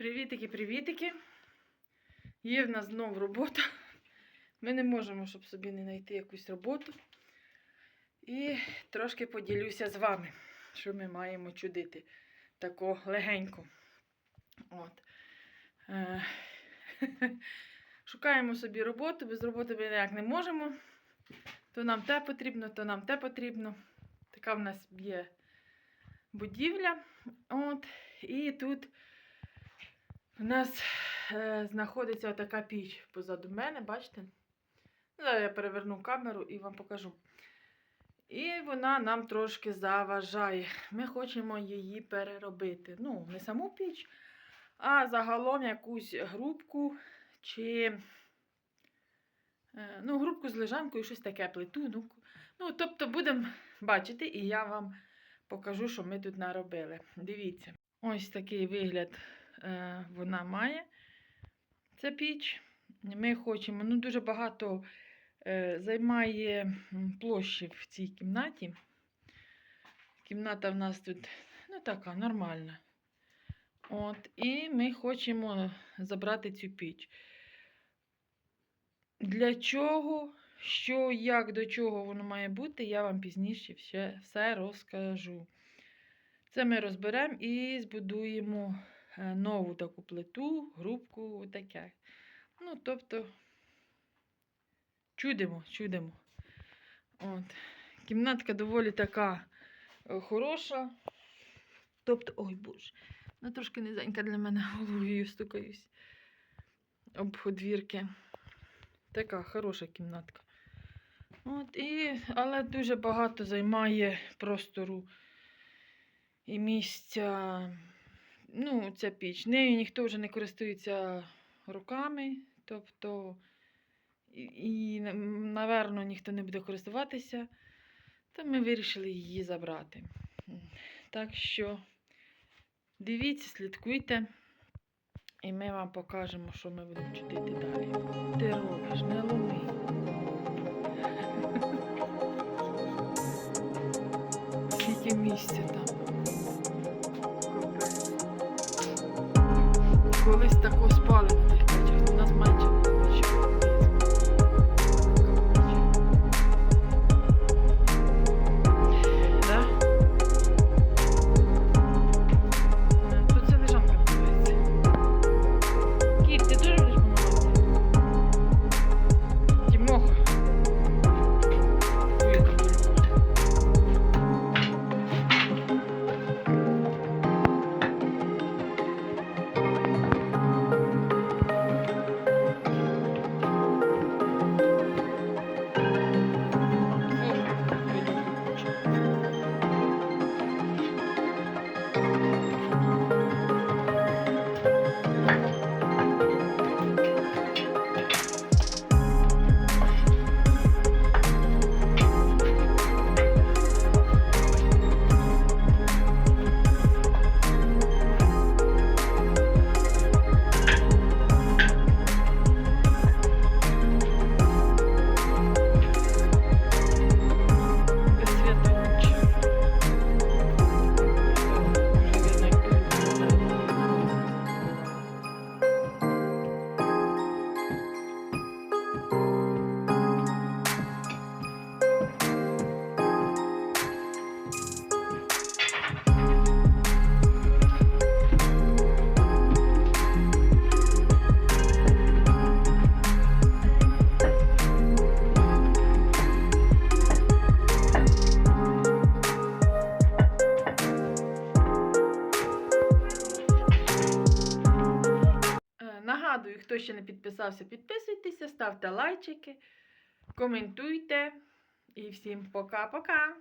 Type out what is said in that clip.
Привітики, привітики. Є в нас знов робота. Ми не можемо, щоб собі не знайти якусь роботу. І трошки поділюся з вами, що ми маємо чудити тако легенько. От. Е, Шукаємо собі роботу, без роботи ми ніяк не можемо. То нам те потрібно, то нам те потрібно. Така в нас є будівля. От. І тут у нас е, знаходиться така піч позаду мене, бачите? Зараз я переверну камеру і вам покажу. І вона нам трошки заважає. Ми хочемо її переробити. Ну, не саму піч, а загалом якусь грубку чи е, ну, грубку з лежанкою, щось таке плиту. Ну, ну тобто будемо бачити, і я вам покажу, що ми тут наробили. Dивіться. Ось такий вигляд вона має. Ця піч. Ми хочемо, ну, дуже багато е, займає площі в цій кімнаті. Кімната в нас тут ну, така нормальна. От, і ми хочемо забрати цю піч. Для чого, що, як, до чого воно має бути, я вам пізніше все, все розкажу. Це ми розберемо і збудуємо е, нову таку плиту, грубку, таке. Ну, тобто, чудимо, чудимо. От. Кімнатка доволі така е, хороша. Тобто, ой боже, вона трошки низенька для мене головою стукаюсь. Об подвірки. Така хороша кімнатка. От, і, але дуже багато займає простору і місця. Ну, ця піч. Нею ніхто вже не користується руками, тобто, і, і напевно, ніхто не буде користуватися, то ми вирішили її забрати. Так що дивіться, слідкуйте, і ми вам покажемо, що ми будемо чудити далі. Ти робиш, не ломи. Скільки місця там. Колись тако хто ще не підписався, підписуйтеся, ставте лайчики, коментуйте. І всім пока-пока!